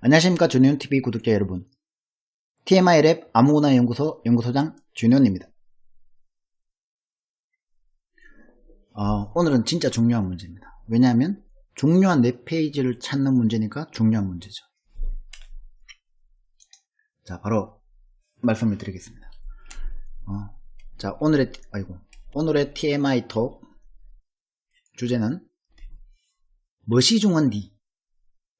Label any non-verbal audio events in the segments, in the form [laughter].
안녕하십니까 준현TV 구독자 여러분. TMI 랩 아무거나 연구소 연구소장 준현입니다. 어, 오늘은 진짜 중요한 문제입니다. 왜냐하면 중요한 웹페이지를 찾는 문제니까 중요한 문제죠. 자 바로 말씀을 드리겠습니다. 어, 자 오늘의 아이고 오늘의 TMI 톡 주제는 무엇이 중요한디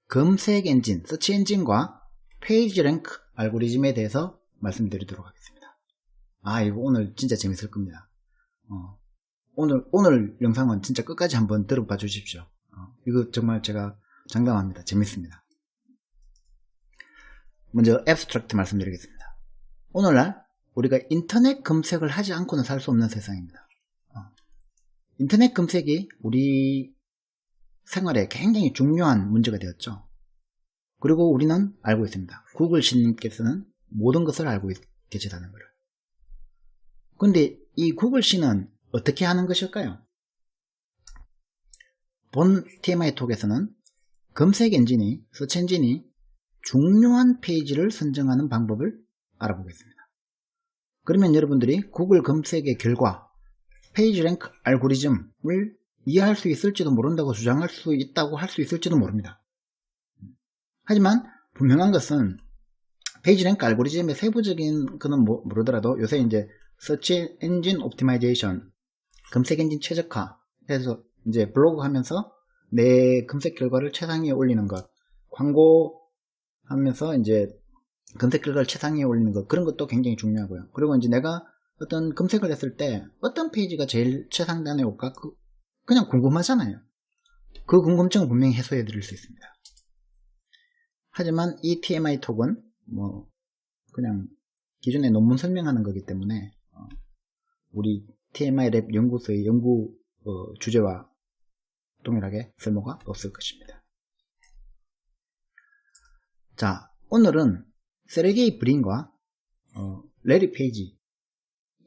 검색 엔진, 서치 엔진과 페이지 랭크 알고리즘에 대해서 말씀드리도록 하겠습니다. 아, 이거 오늘 진짜 재밌을 겁니다. 어, 오늘, 오늘 영상은 진짜 끝까지 한번 들어봐 주십시오. 어, 이거 정말 제가 장담합니다. 재밌습니다. 먼저 앱스트랙트 말씀드리겠습니다. 오늘날 우리가 인터넷 검색을 하지 않고는 살 수 없는 세상입니다. 어, 인터넷 검색이 우리 생활에 굉장히 중요한 문제가 되었죠. 그리고 우리는 알고 있습니다. 구글 씨님께서는 모든 것을 알고 계시다는 것을. 근데 이 구글 씨는 어떻게 하는 것일까요? 본 TMI 톡에서는 검색 엔진이, 서치 엔진이 중요한 페이지를 선정하는 방법을 알아보겠습니다. 그러면 여러분들이 구글 검색의 결과 페이지 랭크 알고리즘을 이해할 수 있을지도 모른다고 주장할 수 있다고 할 수 있을지도 모릅니다. 하지만 분명한 것은 페이지 랭크 알고리즘의 세부적인 그는 뭐, 모르더라도 요새 이제 서치 엔진 옵티마이제이션 검색 엔진 최적화 해서 이제 블로그 하면서 내 검색 결과를 최상위에 올리는 것 광고 하면서 이제 검색 결과를 최상위에 올리는 것 그런 것도 굉장히 중요하고요. 그리고 이제 내가 어떤 검색을 했을 때 어떤 페이지가 제일 최상단에 올까 그 그냥 궁금하잖아요. 그 궁금증을 분명히 해소해 드릴 수 있습니다. 하지만 이 TMI 톡은 뭐 그냥 기존의 논문 설명하는 거기 때문에 어, 우리 TMI 랩 연구소의 연구 어, 주제와 동일하게 쓸모가 없을 것입니다. 자, 오늘은 세르게이 브린과 어, 레리 페이지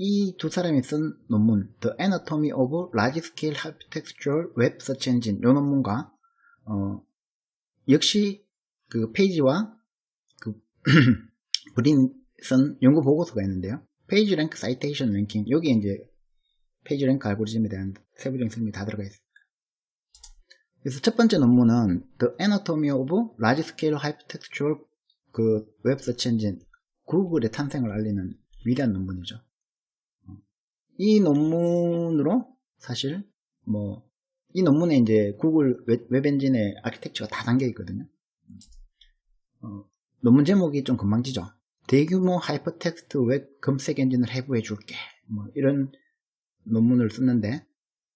이 두 사람이 쓴 논문 The Anatomy of Large Scale Hypertextual Web Search Engine 이 논문과 어, 역시 그 페이지와 그 [clears throat] 브린 쓴 연구 보고서가 있는데요. 페이지 랭크 사이테이션 랭킹 여기에 이제 페이지 랭크 알고리즘에 대한 세부적인 설명이 다 들어가 있습니다. 그래서 첫 번째 논문은 The Anatomy of Large Scale Hypertextual 그 웹 서치 엔진 구글의 탄생을 알리는 위대한 논문이죠. 이 논문으로 사실 뭐 이 논문에 이제 구글 웹, 엔진의 아키텍처가 다 담겨 있거든요. 어, 논문 제목이 좀 건방지죠. 대규모 하이퍼텍스트 웹 검색 엔진을 해부해 줄게. 뭐 이런 논문을 썼는데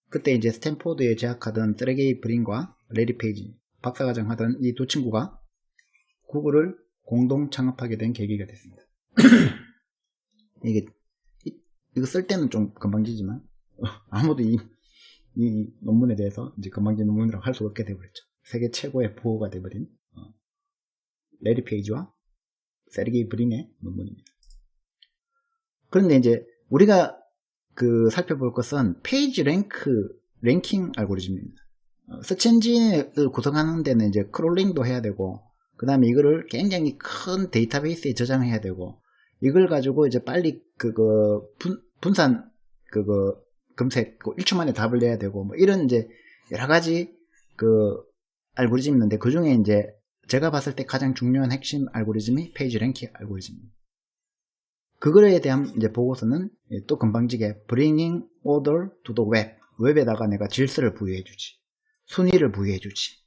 그때 이제 스탠포드에 재학하던 쓰레기 브린과 레리 페이지 박사과정 하던 이 두 친구가 구글을 공동 창업하게 된 계기가 됐습니다. [clears throat] 이게 이거 쓸 때는 좀 건방지지만 어, [laughs] 아무도 이, 이 논문에 대해서 이제 건방진 논문이라고 할 수 없게 되어버렸죠. 세계 최고의 보호가 되어버린 어, 레리 페이지와 세르게이 브린의 논문입니다. 그런데 이제 우리가 그 살펴볼 것은 페이지 랭크 랭킹 알고리즘입니다. 어, 서치 엔진을 구성하는 데는 이제 크롤링도 해야 되고 그 다음에 이거를 굉장히 큰 데이터베이스에 저장해야 되고 이걸 가지고 이제 빨리 그거 분, 분산 그거 검색 1초 만에 답을 내야 되고 뭐 이런 이제 여러 가지 그 알고리즘이 있는데 그 중에 이제 제가 봤을 때 가장 중요한 핵심 알고리즘이 페이지 랭킹 알고리즘입니다. 그거에 대한 이제 보고서는 또 금방지게 Bringing Order to the Web 웹에다가 내가 질서를 부여해 주지 순위를 부여해 주지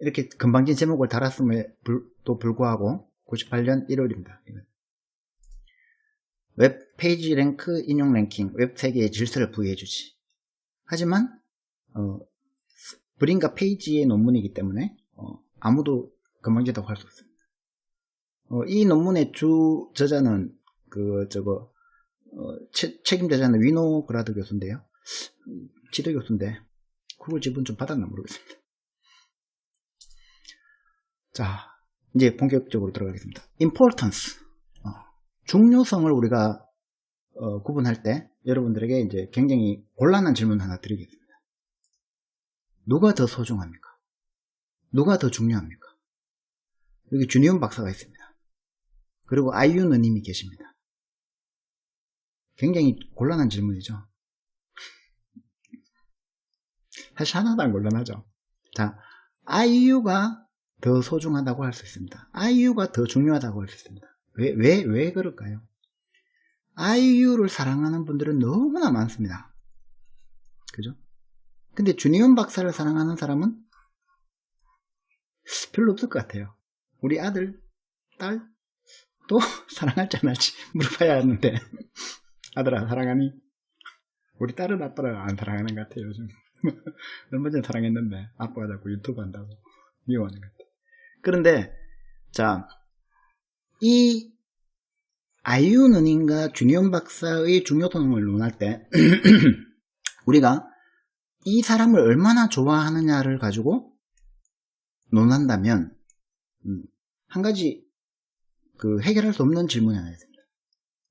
이렇게 금방진 제목을 달았음에도 불구하고 98년 1월입니다. 웹 페이지 랭크 인용 랭킹 웹 세계의 질서를 부여해주지. 하지만 어, 브린과 페이지의 논문이기 때문에 어, 아무도 건방지다고 할 수 없습니다. 어, 이 논문의 주 저자는 그 저거 어, 채, 책임 자자는 위노 그라드 교수인데요. 지도 교수인데 구글 지분 좀 받았나 모르겠습니다. 자, 이제 본격적으로 들어가겠습니다. importance. 어, 중요성을 우리가 어, 구분할 때 여러분들에게 이제 굉장히 곤란한 질문 하나 드리겠습니다. 누가 더 소중합니까? 누가 더 중요합니까? 여기 주니온 박사가 있습니다. 그리고 아이유 누님이 계십니다. 굉장히 곤란한 질문이죠. 사실 하나도 안 곤란하죠. 자, 아이유가 더 소중하다고 할 수 있습니다. 아이유가 더 중요하다고 할 수 있습니다. 왜, 왜, 왜 그럴까요? 아이유를 사랑하는 분들은 너무나 많습니다. 그죠? 근데 주니온 박사를 사랑하는 사람은 별로 없을 것 같아요. 우리 아들, 딸, 또 사랑할지 안 할지 물어봐야 하는데 [laughs] 아들아 사랑하니? 우리 딸은 아빠를 안 사랑하는 것 같아요 요즘 [laughs] 얼마 전에 사랑했는데 아빠가 자꾸 유튜브 한다고 미워하는 것 같아 그런데 자 이 아이유 누님과 주니온 박사의 중요성을 논할 때 [clears throat] 우리가 이 사람을 얼마나 좋아하느냐를 가지고 논한다면 음, 한 가지 그 해결할 수 없는 질문이 하나 있습니다.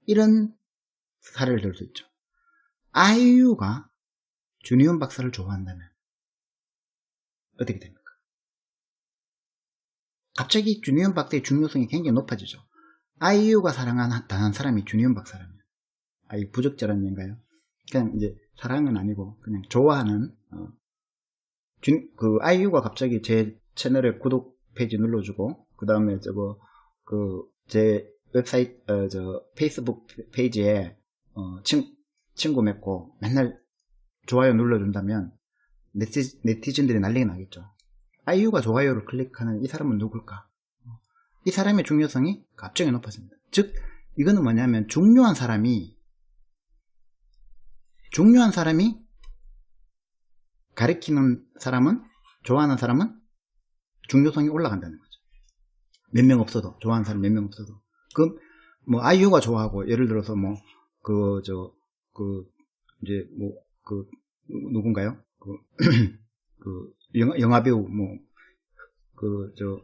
이런 사례를 들 수 있죠. 아이유가 주니온 박사를 좋아한다면 어떻게 됩니까? 갑자기 주니온 박사의 중요성이 굉장히 높아지죠. 아이유가 사랑하는 다른 사람이 주니온 박사라면 아, 이 부적절한 얘인가요? 그냥 이제 사랑은 아니고 그냥 좋아하는 어, 주, 그 아이유가 갑자기 제 채널에 구독 페이지 눌러주고 그 다음에 저거 그 제 웹사이트 어, 저 페이스북 페이지에 어, 친, 친구 맺고 맨날 좋아요 눌러준다면 네티, 네티즌들이 난리가 나겠죠. 아이유가 좋아요를 클릭하는 이 사람은 누굴까? 이 사람의 중요성이 갑자기 높아집니다. 즉 이거는 뭐냐면 중요한 사람이 중요한 사람이 가리키는 사람은 좋아하는 사람은 중요성이 올라간다는 거죠. 몇 명 없어도 좋아하는 사람 몇 명 없어도 그럼 뭐 아이유가 좋아하고 예를 들어서 뭐 그 저그 이제 뭐 그 누군가요? 그, [clears throat] 그 영화, 배우 뭐 그 저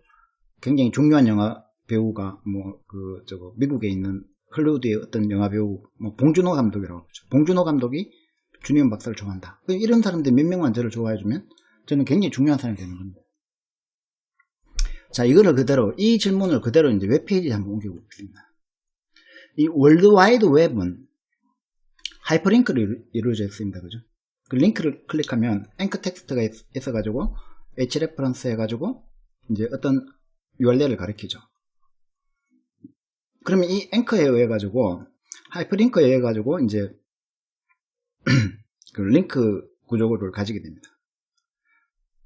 굉장히 중요한 영화 배우가 뭐 그 저거 미국에 있는 헐리우드의 어떤 영화 배우 뭐 봉준호 감독이라고 그러죠. 봉준호 감독이 주니온 박사를 좋아한다. 이런 사람들 몇 명만 저를 좋아해주면 저는 굉장히 중요한 사람이 되는 겁니다. 자, 이거를 그대로, 이 질문을 그대로 이제 웹페이지에 한번 옮겨보겠습니다. 이 월드와이드 웹은 하이퍼링크를 이루어져 있습니다. 그죠? 그 링크를 클릭하면 앵커 텍스트가 있, 어가지고 hrefерence 해가지고 이제 어떤 URL을 가리키죠. 그러면 이 앵커에 의해 가지고 하이퍼링크에 의해 가지고 이제 [clears throat] 그 링크 구조를 가지게 됩니다.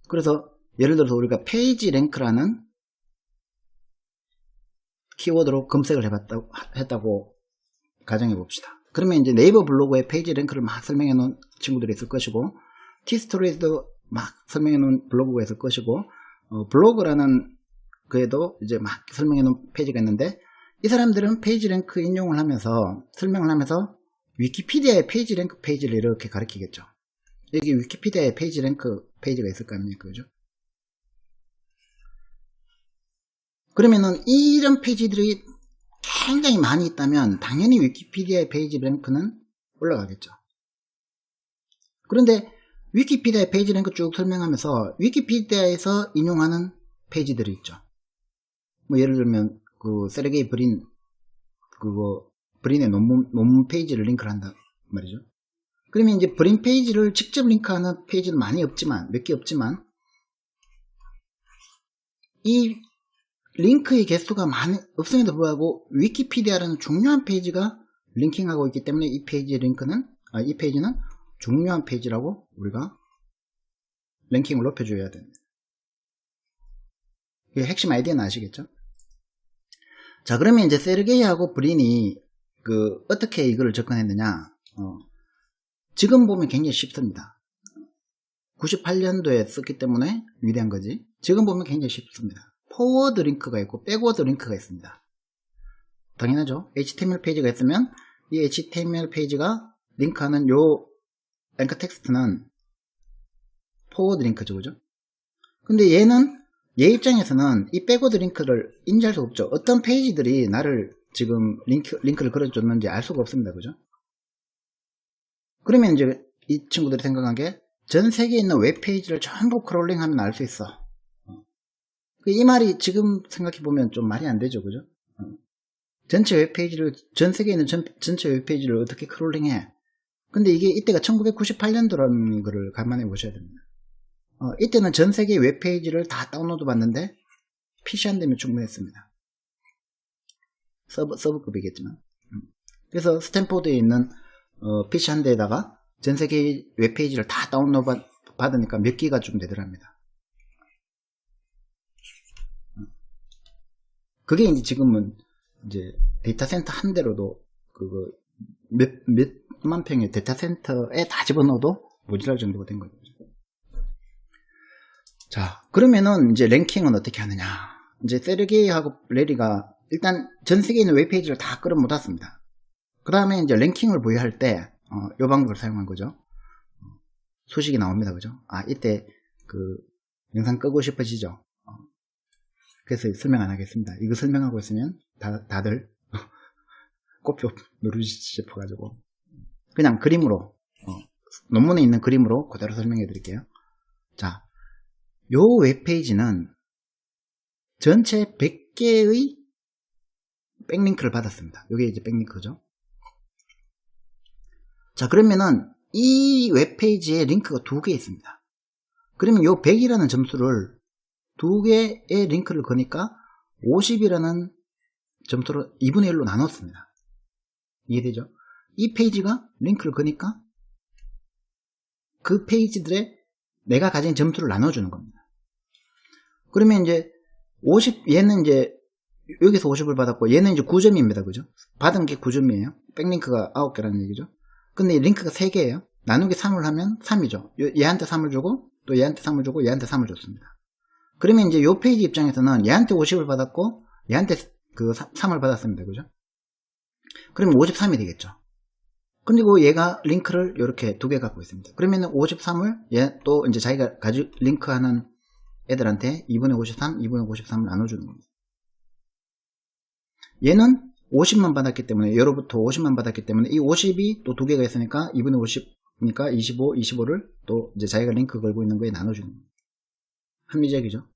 그래서 예를 들어서 우리가 페이지 랭크라는 키워드로 검색을 해봤다고, 했다고 가정해 봅시다. 그러면 이제 네이버 블로그에 페이지 랭크를 막 설명해 놓은 친구들이 있을 것이고, 티스토리에서도 막 설명해 놓은 블로그가 있을 것이고, 어, 블로그라는 그에도 이제 막 설명해 놓은 페이지가 있는데, 이 사람들은 페이지 랭크 인용을 하면서, 설명을 하면서, 위키피디아의 페이지 랭크 페이지를 이렇게 가리키겠죠. 여기 위키피디아의 페이지 랭크 페이지가 있을 거 아닙니까? 그죠? 그러면은 이런 페이지들이 굉장히 많이 있다면 당연히 위키피디아의 페이지 랭크는 올라가겠죠. 그런데 위키피디아의 페이지 랭크 쭉 설명하면서 위키피디아에서 인용하는 페이지들이 있죠. 뭐 예를 들면 그 세르게이 브린 그거 브린의 논문 논문 페이지를 링크를 한다 말이죠. 그러면 이제 브린 페이지를 직접 링크하는 페이지는 많이 없지만 몇 개 없지만 이 링크의 개수가 많이 없음에도 불구하고 위키피디아라는 중요한 페이지가 링킹하고 있기 때문에 이 페이지 링크는 아, 이 페이지는 중요한 페이지라고 우리가 랭킹을 높여줘야 됩니다. 이게 핵심 아이디어는 아시겠죠? 자 그러면 이제 세르게이하고 브린이 그 어떻게 이거를 접근했느냐 어, 지금 보면 굉장히 쉽습니다. 98년도에 썼기 때문에 위대한 거지 지금 보면 굉장히 쉽습니다. 포워드 링크가 있고 백워드 링크가 있습니다. 당연하죠. HTML 페이지가 있으면 이 HTML 페이지가 링크하는 요 앵커 텍스트는 포워드 링크죠. 그죠? 근데 얘는 얘 입장에서는 이 백워드 링크를 인지할 수 없죠. 어떤 페이지들이 나를 지금 링크, 링크를 걸어줬는지 알 수가 없습니다. 그죠? 그러면 이제 이 친구들이 생각한 게 전 세계에 있는 웹페이지를 전부 크롤링하면 알 수 있어. 이 말이 지금 생각해보면 좀 말이 안 되죠, 그죠? 어. 전체 웹페이지를, 전 세계에 있는 전, 전체 웹페이지를 어떻게 크롤링해? 근데 이게 이때가 1998년도라는 거를 감안해 보셔야 됩니다. 어, 이때는 전 세계 웹페이지를 다 다운로드 받는데 PC 한 대면 충분했습니다. 서버, 서버급이겠지만. 음. 그래서 스탠포드에 있는 어, PC 한 대에다가 전 세계 웹페이지를 다 다운로드 받, 으니까 몇 기가 좀 되더랍니다. 그게 이제 지금은 이제 데이터 센터 한 대로도 그거 몇, 몇만 평의 데이터 센터에 다 집어넣어도 모자랄 정도가 된 거죠. 자, 그러면은 이제 랭킹은 어떻게 하느냐. 이제 세르게이하고 레리가 일단 전 세계에 있는 웹페이지를 다 끌어모았습니다. 그 다음에 이제 랭킹을 부여할 때, 어, 요 방법을 사용한 거죠. 소식이 나옵니다. 그죠? 아, 이때 그 영상 끄고 싶어지죠? 어, 그래서 설명 안 하겠습니다. 이거 설명하고 있으면 다, 다들 [laughs] 꽃표 누르시 싶어가지고. 그냥 그림으로, 어, 논문에 있는 그림으로 그대로 설명해 드릴게요. 자, 요 웹페이지는 전체 100개의 백링크를 받았습니다. 이게 이제 백링크죠. 자, 그러면은 이 웹페이지에 링크가 두 개 있습니다. 그러면 요 100이라는 점수를 두 개의 링크를 거니까 50이라는 점수로 2분의 1로 나눴습니다. 이해되죠? 이 페이지가 링크를 거니까 그 페이지들의 내가 가진 점수를 나눠주는 겁니다. 그러면 이제 50 얘는 이제 여기서 50을 받았고 얘는 이제 9점입니다. 그죠? 받은 게 9점이에요. 백링크가 9개라는 얘기죠. 근데 링크가 3개예요. 나누기 3을 하면 3이죠. 얘한테 3을 주고 또 얘한테 3을 주고 얘한테 3을 줬습니다. 그러면 이제 요 페이지 입장에서는 얘한테 50을 받았고 얘한테 그 3을 받았습니다. 그죠? 그러면 53이 되겠죠. 그리고 얘가 링크를 이렇게 두 개 갖고 있습니다. 그러면 53을 얘 또 이제 자기가 가지 링크하는 애들한테 2분의 53, 2분의 53을 나눠주는 겁니다. 얘는 50만 받았기 때문에 예로부터 50만 받았기 때문에 이 50이 또 두 개가 있으니까 2분의 50이니까 25, 25를 또 이제 자기가 링크 걸고 있는 거에 나눠주는 겁니다. 합리적이죠?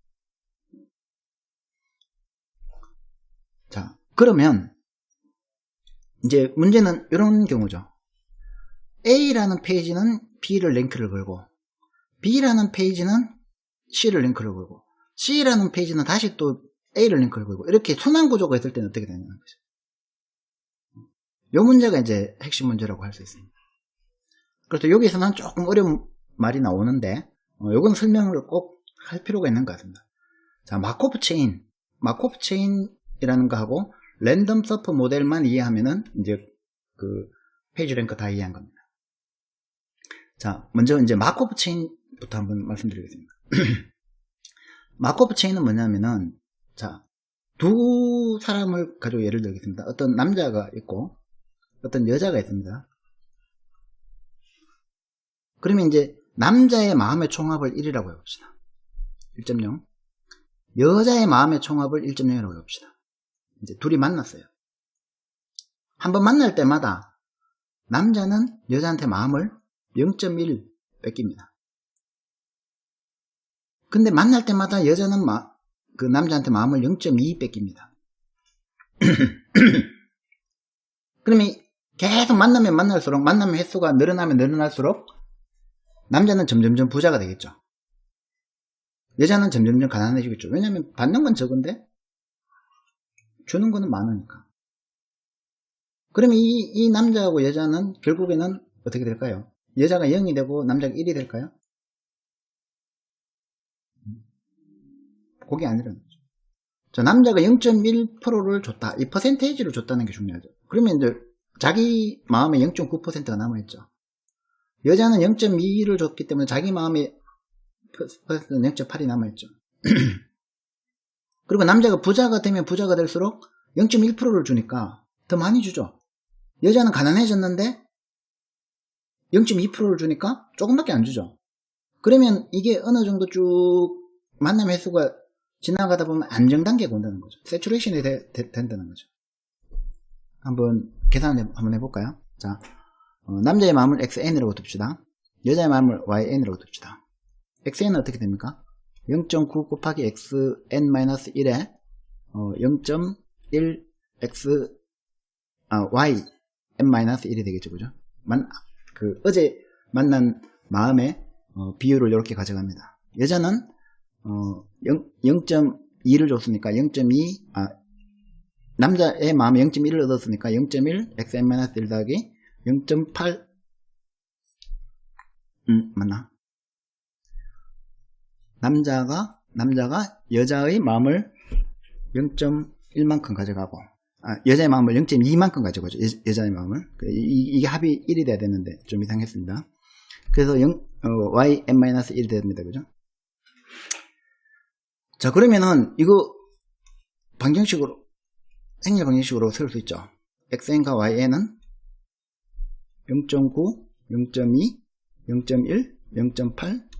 자, 그러면 이제 문제는 이런 경우죠. A라는 페이지는 B를 링크를 걸고 B라는 페이지는 C를 링크를 걸고 C라는 페이지는 다시 또 A를 링크를 걸고 이렇게 순환 구조가 있을 때는 어떻게 되냐는 거죠. 이 문제가 이제 핵심 문제라고 할 수 있습니다. 그래서 여기서는 조금 어려운 말이 나오는데 이건 어, 설명을 꼭 할 필요가 있는 것 같습니다. 자, 마코프 체인, 마코프 체인이라는 거 하고 랜덤 서프 모델만 이해하면은 이제 그 페이지 랭크 다 이해한 겁니다. 자, 먼저 이제 마코프 체인부터 한번 말씀드리겠습니다. [clears throat] 마코프 체인은 뭐냐면은 자, 두 사람을 가지고 예를 들겠습니다. 어떤 남자가 있고 어떤 여자가 있습니다. 그러면 이제 남자의 마음의 총합을 1이라고 해봅시다. 1.0 여자의 마음의 총합을 1.0이라고 해봅시다. 이제 둘이 만났어요. 한번 만날 때마다 남자는 여자한테 마음을 0.1 뺏깁니다. 근데 만날 때마다 여자는 마, 그 남자한테 마음을 0.2 뺏깁니다. [clears throat] 그러면 계속 만나면 만날수록 만나면 횟수가 늘어나면 늘어날수록 남자는 점점점 부자가 되겠죠. 여자는 점점점 가난해지겠죠. 왜냐하면 받는 건 적은데 주는 거는 많으니까. 그러면 이, 이 남자하고 여자는 결국에는 어떻게 될까요? 여자가 0이 되고 남자가 1이 될까요? 그게 아니라는 거죠. 자, 남자가 0.1%를 줬다. 이 퍼센테이지를 줬다는 게 중요하죠. 그러면 이제 자기 마음에 0.9%가 남아있죠. 여자는 0.2를 줬기 때문에 자기 마음에 0.8이 남아있죠. [clears throat] 그리고 남자가 부자가 되면 부자가 될수록 0.1%를 주니까 더 많이 주죠. 여자는 가난해졌는데 0.2%를 주니까 조금밖에 안 주죠. 그러면 이게 어느 정도 쭉 만남 횟수가 지나가다 보면 안정 단계가 온다는 거죠. 세츄레이션이 된다는 거죠. 한번 계산을 한번 해볼까요? 자, 어, 남자의 마음을 xn이라고 둡시다. 여자의 마음을 yn이라고 둡시다. Xn은 어떻게 됩니까? 0.9 곱하기 xn-1에 어, 0.1 x 아, y n-1이 되겠죠, 그죠? 만, 그 어제 만난 마음의 어, 비율을 이렇게 가져갑니다. 여자는 어, 0.2를 줬으니까 0.2 아, 남자의 마음에 0.1을 얻었으니까 0.1 xn-1 더하기 0.8 음, 맞나? 남자가 남자가 여자의 마음을 0.1만큼 가져가고 아, 여자의 마음을 0.2만큼 가져가죠. 여, 자의 마음을 그, 이, 게 합이 1이 돼야 되는데 좀 이상했습니다. 그래서 0, 어, yn-1이 됩니다. 그죠? 자 그러면은 이거 방정식으로 행렬 방정식으로 세울 수 있죠. xn과yn은 0.9, 0.2, 0.1, 0.8,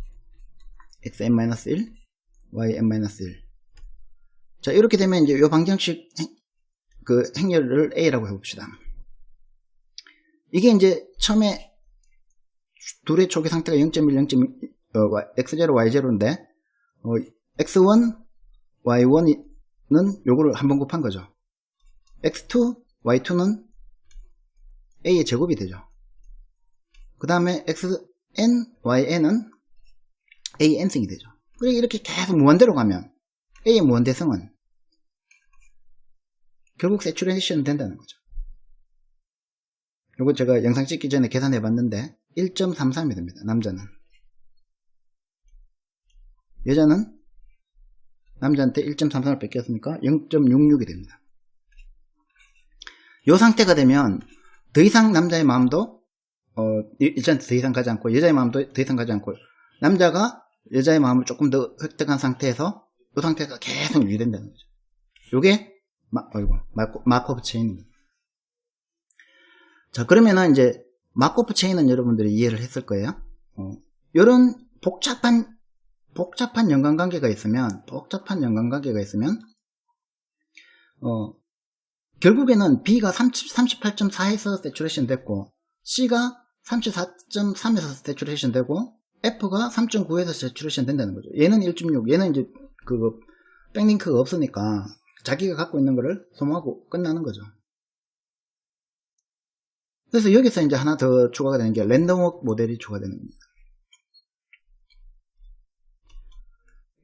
xn-1, yn-1. 자, 이렇게 되면 이제 이 방정식 행, 그 행렬을 A라고 해봅시다. 이게 이제 처음에 둘의 초기 상태가 0.1, 0.1, 어, x0, y0인데, 어, x1, y1은 요거를 한 번 곱한 거죠. x2, y2는 a의 제곱이 되죠. 그 다음에 xn, yn은 an승이 되죠. 그러니까 이렇게 계속 무한대로 가면 a의 무한대성은 결국 세츄레이션 된다는 거죠. 요거 제가 영상 찍기 전에 계산해 봤는데 1.33이 됩니다. 남자는. 여자는 남자한테 1.33을 뺏겼으니까 0.66이 됩니다. 요 상태가 되면 더 이상 남자의 마음도 어, 일단 더 이상 가지 않고 여자의 마음도 더 이상 가지 않고 남자가 여자의 마음을 조금 더 획득한 상태에서 이 상태가 계속 유지된다는 거죠. 요게 마, 어이구, 마코, 마코프 체인입니다. 자, 그러면은 이제 마코프 체인은 여러분들이 이해를 했을 거예요. 어, 이런 복잡한 복잡한 연관관계가 있으면 복잡한 연관관계가 있으면 어, 결국에는 B가 30, 38.4에서 세츄레이션 됐고 C가 34.3에서 세츄레이션 되고 F가 3.9에서 세츄레이션 된다는 거죠. 얘는 1.6, 얘는 이제 그 백링크가 없으니까 자기가 갖고 있는 거를 소모하고 끝나는 거죠. 그래서 여기서 이제 하나 더 추가가 되는 게 랜덤워크 모델이 추가되는 겁니다.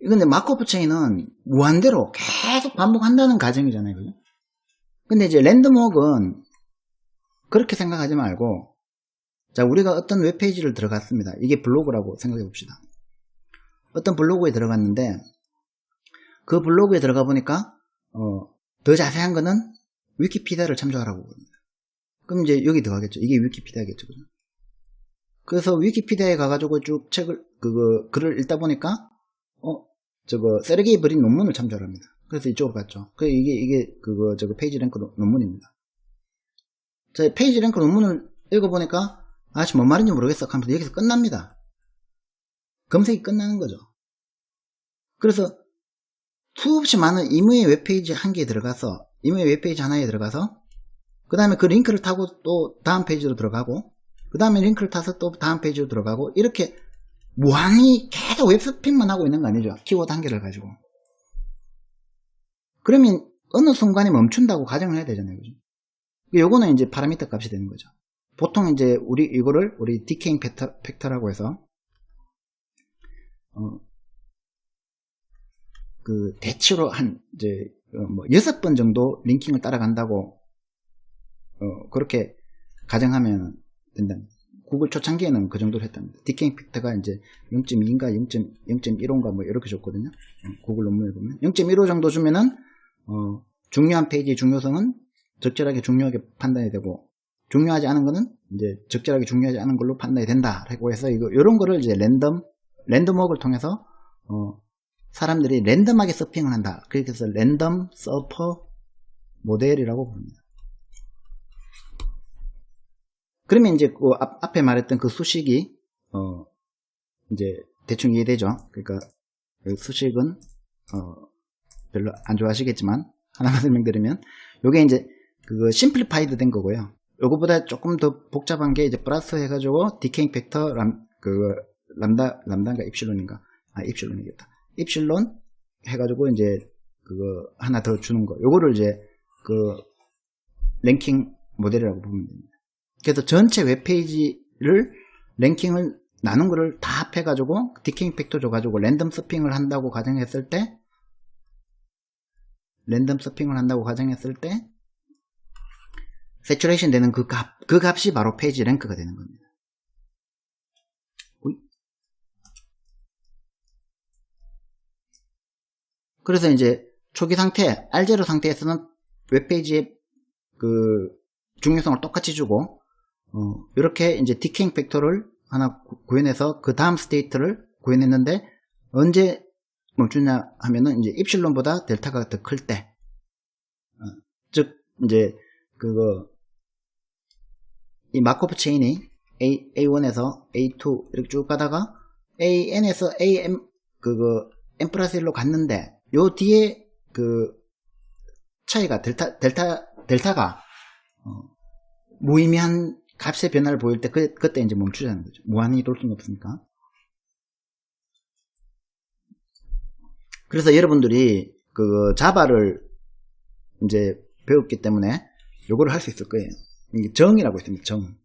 이건데 마코프 체인은 무한대로 계속 반복한다는 가정이잖아요. 그죠? 근데 이제 랜덤워크는 그렇게 생각하지 말고 자 우리가 어떤 웹페이지를 들어갔습니다. 이게 블로그라고 생각해 봅시다. 어떤 블로그에 들어갔는데 그 블로그에 들어가 보니까 어, 더 자세한 거는 위키피디아를 참조하라고 합니다. 그럼 이제 여기 들어가겠죠. 이게 위키피디아겠죠. 그죠? 그래서 위키피디아에 가가지고 쭉 책을, 그거, 글을 읽다 보니까, 어, 저거, 세르게이 브린 논문을 참조합니다. 그래서 이쪽으로 갔죠. 그, 이게, 이게, 그거, 저거, 페이지 랭크 논문입니다. 자, 페이지 랭크 논문을 읽어보니까, 아씨, 뭔 말인지 모르겠어. 하면서 여기서 끝납니다. 검색이 끝나는 거죠. 그래서 수없이 많은 임의의 웹페이지 한 개에 들어가서 임의의 웹페이지 하나에 들어가서 그 다음에 그 링크를 타고 또 다음 페이지로 들어가고 그 다음에 링크를 타서 또 다음 페이지로 들어가고 이렇게 무한히 계속 웹서핑만 하고 있는 거 아니죠 키워드 한 개를 가지고 그러면 어느 순간에 멈춘다고 가정을 해야 되잖아요 그죠 요거는 이제 파라미터 값이 되는 거죠 보통 이제 우리 이거를 우리 디케잉 팩터, 팩터라고 해서 어, 그 대체로 한 이제 어, 뭐 여섯 번 정도 링킹을 따라간다고 어 그렇게 가정하면 된다. 구글 초창기에는 그 정도로 했답니다. 디케잉 팩터가 이제 0.2인가 0.0.15인가 뭐 이렇게 줬거든요. 구글 논문에 보면 0.15 정도 주면은 어 중요한 페이지의 중요성은 적절하게 중요하게 판단이 되고 중요하지 않은 거는 이제 적절하게 중요하지 않은 걸로 판단이 된다라고 해서 이거 이런 거를 이제 랜덤 랜덤워크를 통해서 어 사람들이 랜덤하게 서핑을 한다. 그래서 랜덤 서퍼 모델이라고 부릅니다. 그러면 이제 그 앞, 에 말했던 그 수식이 어 이제 대충 이해되죠. 그러니까 그 수식은 어 별로 안 좋아하시겠지만 하나만 [laughs] 설명드리면 요게 이제 그 심플리파이드 된 거고요. 요거보다 조금 더 복잡한 게 이제 플러스 해가지고 디케잉 팩터 람, 그 람다 람다인가 입실론인가 아 입실론이겠다. 입실론 해가지고 이제 그거 하나 더 주는 거. 요거를 이제 그 랭킹 모델이라고 보면 됩니다. 그래서 전체 웹페이지를 랭킹을 나눈 거를 다 합해가지고 디케잉 팩터 줘가지고 랜덤 서핑을 한다고 가정했을 때 랜덤 서핑을 한다고 가정했을 때 세츄레이션 되는 그 값, 그 값이 바로 페이지 랭크가 되는 겁니다. 그래서 이제 초기 상태, R0 상태에서는 웹페이지의 그 중요성을 똑같이 주고 어, 이렇게 이제 디케잉 팩터를 하나 구- 구현해서 그 다음 스테이트를 구현했는데 언제 멈추냐 하면은 이제 입실론보다 델타가 더 클 때, 어, 즉 이제 그거 이 마코프 체인이 A, A1에서 A2 이렇게 쭉 가다가 AN에서 AM 그거 M 플러스 1로 갔는데 요 뒤에 그 차이가 델타 델타 델타가 어, 무의미한 값의 변화를 보일 때 그, 그때 이제 멈추자는 거죠. 무한히 돌 수는 없으니까. 그래서 여러분들이 그 자바를 이제 배웠기 때문에 요거를 할 수 있을 거예요. 정이라고 있습니다. 정.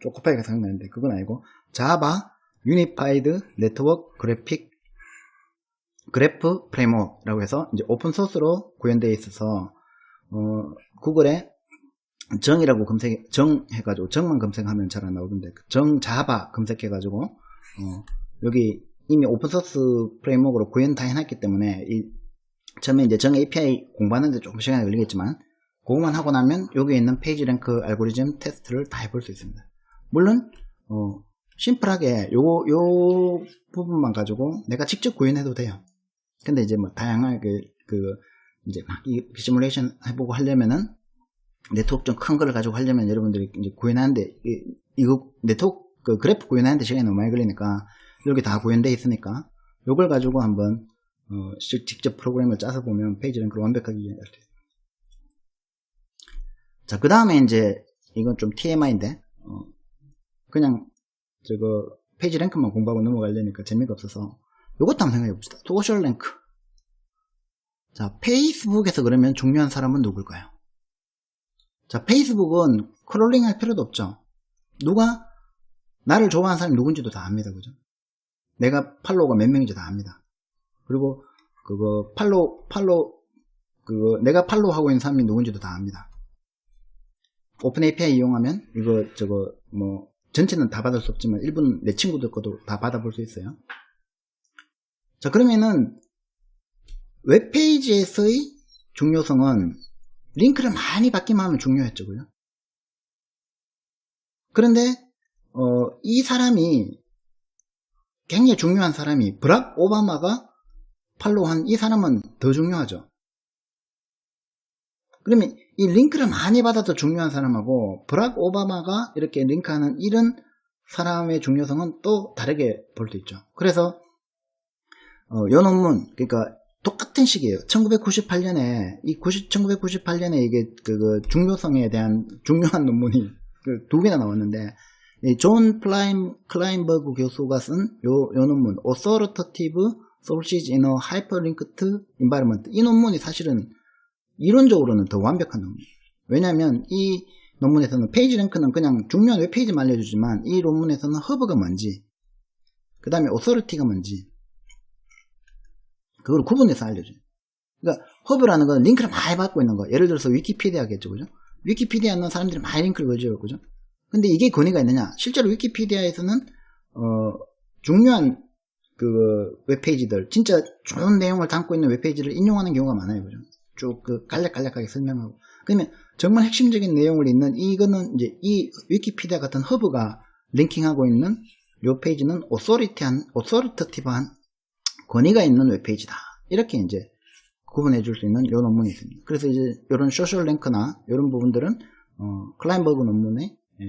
조코파이가 생각나는데 그건 아니고 자바 유니파이드 네트워크 그래픽 그래프 프레임워크라고 해서 이제 오픈 소스로 구현되어 있어서 어, 구글에 정이라고 검색 정 해가지고 정만 검색하면 잘 안 나오던데 그정 자바 검색해가지고 어, 여기 이미 오픈 소스 프레임워크로 구현 다 해놨기 때문에 이 처음에 이제 정 API 공부하는데 조금 시간이 걸리겠지만 그거만 하고 나면 여기에 있는 페이지 랭크 알고리즘 테스트를 다 해볼 수 있습니다. 물론 어, 심플하게 요, 요 부분만 가지고 내가 직접 구현해도 돼요. 근데 이제 뭐 다양하게 그, 그 이제 막 이 시뮬레이션 해보고 하려면은 네트워크 좀큰 거를 가지고 하려면 여러분들이 이제 구현하는데 이, 이거 네트워크 그 그래프 구현하는데 시간이 너무 많이 걸리니까 여기 다 구현돼 있으니까 요걸 가지고 한번 어, 실- 직접 프로그램을 짜서 보면 페이지 랭크를 완벽하게 이해할 수 있어요. 자, 그 다음에 이제 이건 좀 TMI인데 어, 그냥 저거 페이지 랭크만 공부하고 넘어가려니까 재미가 없어서 요것도 한번 생각해 봅시다. 소셜 랭크. 자, 페이스북에서 그러면 중요한 사람은 누굴까요? 자, 페이스북은 크롤링 할 필요도 없죠. 누가 나를 좋아하는 사람이 누군지도 다 압니다. 그죠? 내가 팔로우가 몇 명인지 다 압니다. 그리고 그거 팔로우 팔로우 그거 내가 팔로우하고 있는 사람이 누군지도 다 압니다. 오픈 API 이용하면 이거 저거 뭐 전체는 다 받을 수 없지만 일부는 내 친구들 것도 다 받아볼 수 있어요. 자 그러면은 웹페이지에서의 중요성은 링크를 많이 받기만 하면 중요했죠, 그죠? 그런데 어, 이 사람이 굉장히 중요한 사람이 브락 오바마가 팔로우한 이 사람은 더 중요하죠. 그러면 이 링크를 많이 받아도 중요한 사람하고 브락 오바마가 이렇게 링크하는 이런 사람의 중요성은 또 다르게 볼 수 있죠. 그래서 어, 요 논문 그러니까 똑같은 시기예요. 1998년에 이 90, 1998년에 이게 그, 그 중요성에 대한 중요한 논문이 그 두 개나 나왔는데 이존 플라임 클라인버그 교수가 쓴 요 요 논문 Authoritative Sources in a Hyperlinked Environment 이 논문이 사실은 이론적으로는 더 완벽한 논문. 왜냐하면 이 논문에서는 페이지 랭크는 그냥 중요한 웹페이지만 알려주지만 이 논문에서는 허브가 뭔지 그 다음에 오서리티가 뭔지 그걸 구분해서 알려줘요. 그러니까 허브라는 건 링크를 많이 받고 있는 거. 예를 들어서 위키피디아겠죠, 그죠? 위키피디아는 사람들이 많이 링크를 걸죠, 그죠? 근데 이게 권위가 있느냐? 실제로 위키피디아에서는 어, 중요한 그 웹페이지들, 진짜 좋은 내용을 담고 있는 웹페이지를 인용하는 경우가 많아요, 그죠? 쭉 그 간략간략하게 설명하고. 그러면 정말 핵심적인 내용을 있는 이거는 이제 이 위키피디아 같은 허브가 링킹하고 있는 요 페이지는 오소리티한, 오소리터티브한 권위가 있는 웹페이지다. 이렇게 이제 구분해 줄 수 있는 요 논문이 있습니다. 그래서 이제 이런 소셜 랭크나 이런 부분들은 어, 클라인버그 논문에 예,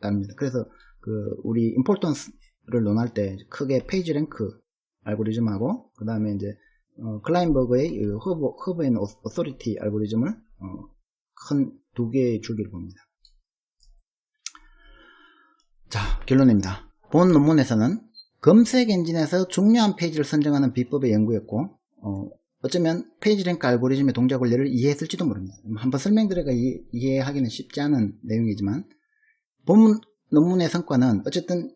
따릅니다. 그래서 그 우리 임포턴스를 논할 때 크게 페이지 랭크 알고리즘하고 그 다음에 이제 어, 클라인버그의 이 허브 허브 앤 어소리티 알고리즘을 어, 큰두 개의 줄기를 봅니다. 자 결론입니다. 본 논문에서는 검색 엔진에서 중요한 페이지를 선정하는 비법의 연구였고 어, 어쩌면 페이지 랭크 알고리즘의 동작 원리를 이해했을지도 모릅니다. 한번 설명드려가 이해, 이해하기는 쉽지 않은 내용이지만 본 논문의 성과는 어쨌든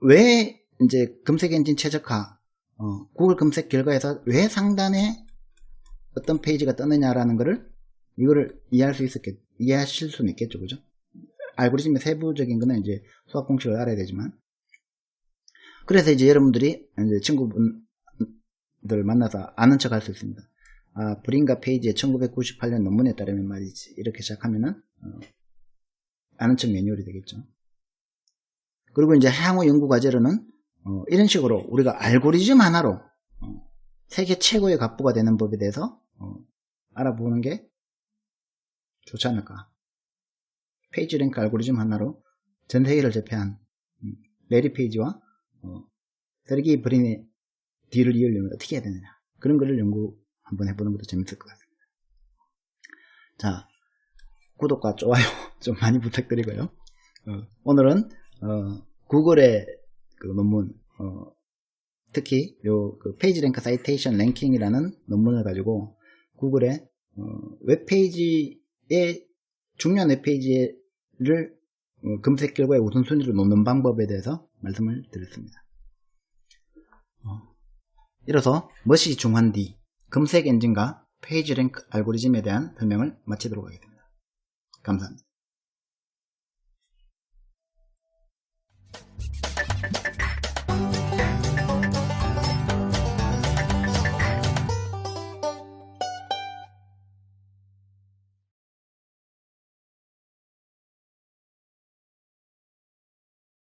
왜 이제 검색 엔진 최적화 어, 구글 검색 결과에서 왜 상단에 어떤 페이지가 뜨느냐라는 것을 이거를 이해할 수 있었겠 이해하실 수는 있겠죠 그죠? 알고리즘의 세부적인 거는 이제 수학 공식을 알아야 되지만. 그래서 이제 여러분들이 이제 친구분들 만나서 아는 척 할 수 있습니다. 아 브링가 페이지의 1998년 논문에 따르면 말이지. 이렇게 시작하면은 어, 아는 척 매뉴얼이 되겠죠. 그리고 이제 향후 연구 과제로는 어, 이런 식으로 우리가 알고리즘 하나로 어, 세계 최고의 갑부가 되는 법에 대해서 어, 알아보는 게 좋지 않을까. 페이지 랭크 알고리즘 하나로 전 세계를 제패한 음, 레리 페이지와 어, 세르기 브린의 뒤를 이으려면 어떻게 해야 되느냐. 그런 거를 연구 한번 해보는 것도 재밌을 것 같습니다. 자, 구독과 좋아요 [laughs] 좀 많이 부탁드리고요. 어, 오늘은 어, 구글의 그 논문, 어, 특히 요그 페이지 랭크 사이테이션 랭킹이라는 논문을 가지고 구글의 어, 웹페이지의 중요한 웹페이지를 어, 검색 결과의 우선순위로 놓는 방법에 대해서 말씀을 드렸습니다. 어, 이로써 멋이 중한 뒤 검색 엔진과 페이지 랭크 알고리즘에 대한 설명을 마치도록 하겠습니다. 감사합니다.